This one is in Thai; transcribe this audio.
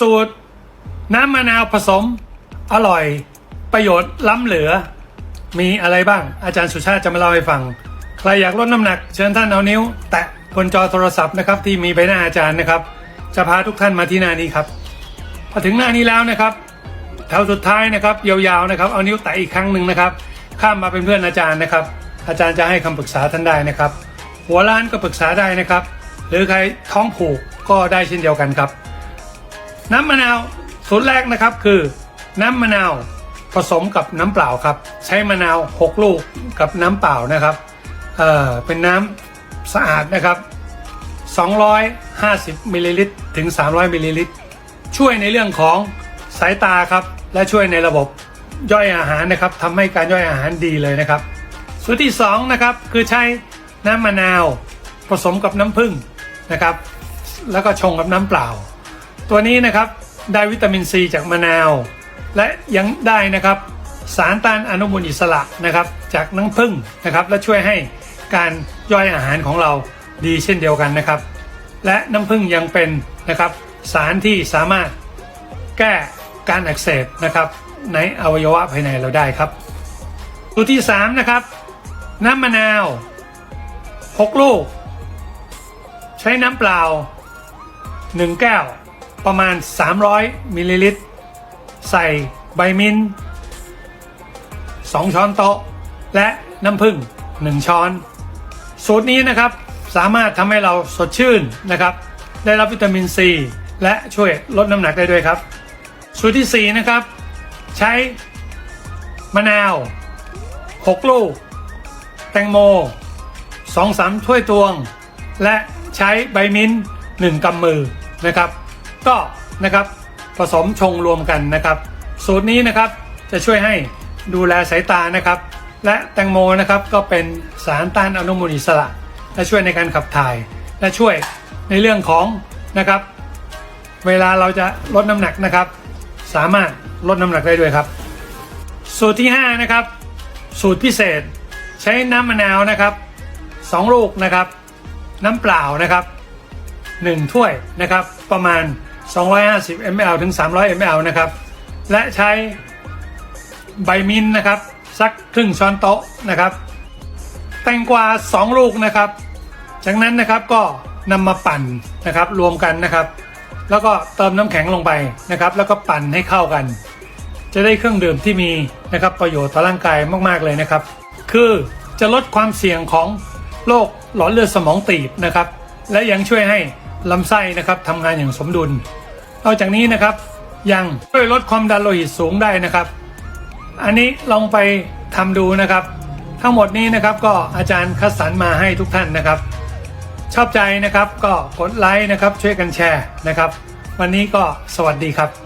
สูตร น้ำมะนาวผสม อร่อย ประโยชน์ล้ำเหลือ มีอะไรบ้าง อาจารย์สุชาติจะมาเล่าให้ฟัง ใครอยากลดน้ำหนัก เชิญท่านเอานิ้ว แตะบนจอโทรศัพท์นะครับที่มีใบหน้าอาจารย์นะครับ จะพาทุกท่านมาที่หน้านี้ครับพอถึงหน้านี้แล้วนะครับแถวสุดท้ายนะครับยาวๆนะครับ เอานิ้วแตะอีกครั้งหนึ่งนะครับ ข้ามมาเป็นเพื่อนอาจารย์นะครับ อาจารย์จะให้คำปรึกษาท่านได้นะครับ หัวล้านก็ปรึกษาได้นะครับ หรือใครท้องผูกก็ได้เช่นเดียวกันครับ น้ำมะนาวสูตรแรกนะครับคือ น้ำมะนาวผสมกับน้ำเปล่าครับ ใช้มะนาว6ลูกกับน้ำเปล่านะครับเอ่อเป็นน้ำสะอาดนะครับ 250มิลลิลิตรถึง 300มิลลิลิตรช่วยในเรื่องของสายตาครับและช่วยในระบบย่อยอาหารนะครับทำให้การย่อยอาหารดีเลยนะครับ สูตรที่2นะครับคือใช้น้ำมะนาวผสมกับน้ำผึ้งนะครับ แล้วก็ชงกับน้ำเปล่า ตัวนี้นะครับได้วิตามินซีจากมะนาว และยังได้นะครับสารต้านอนุมูลอิสระนะครับจากน้ำผึ้งนะครับและช่วยให้การย่อยอาหารของเราดีเช่นเดียวกันนะครับ และน้ำผึ้งยังเป็นนะครับสารที่สามารถแก้การอักเสบนะครับในอวัยวะภายในเราได้ครับ ตัวที่3นะครับน้ำมะนาว 6 ลูก ใช้น้ำเปล่า 1 แก้ว ประมาณ 300มิลลิลิตร ใส่ใบมิ้นท์2ช้อนโต๊ะ และน้ำผึ้ง1 ช้อน สูตรนี้นะครับสามารถทำให้เราสดชื่นนะครับ ได้รับวิตามินซี และช่วยลดน้ำหนักได้ด้วยครับ สูตรที่ 4 นะครับ ใช้มะนาว 6 ลูก แตงโม 2-3 ถ้วยตวง และใช้ใบมิ้นท์1กำมือนะครับ ก็นะครับผสมชงรวมกันนะครับ สูตรนี้นะครับจะช่วยให้ดูแลสายตานะครับ และแตงโมนะครับก็เป็นสารต้านอนุมูลอิสระ และช่วยในการขับถ่าย และช่วยในเรื่องของนะครับ เวลาเราจะลดน้ำหนักนะครับ สามารถลดน้ำหนักได้ด้วยครับ สูตรที่5นะครับสูตรพิเศษ ใช้น้ำมะนาวนะครับ 2 ลูกนะครับ น้ำเปล่านะครับ 1 ถ้วยนะครับประมาณ 250 ml ถึง 300 ml นะครับ และใช้ใบมิ้นนะครับ สักครึ่งช้อนโต๊ะนะครับ แตงกวา 2 ลูกนะครับ จากนั้นนะครับก็นำมาปั่นนะครับรวมกันนะครับ แล้วก็เติมน้ำแข็งลงไปนะครับ แล้วก็ปั่นให้เข้ากัน จะได้เครื่องดื่มที่มีนะครับประโยชน์ต่อร่างกายมากๆเลยนะครับ คือจะลดความเสี่ยงของโรคหลอดเลือดสมองตีบนะครับ และยังช่วยให้ ลำไส้นะครับทำงานอย่างสมดุล นอกจากนี้นะครับยังช่วยลดความดันโลหิตสูงได้นะครับ อันนี้ลองไปทำดูนะครับ ทั้งหมดนี้นะครับก็อาจารย์คัดสรรมาให้ทุกท่านนะครับ ชอบใจนะครับก็กดไลค์นะครับช่วยกันแชร์นะครับ วันนี้ก็สวัสดีครับ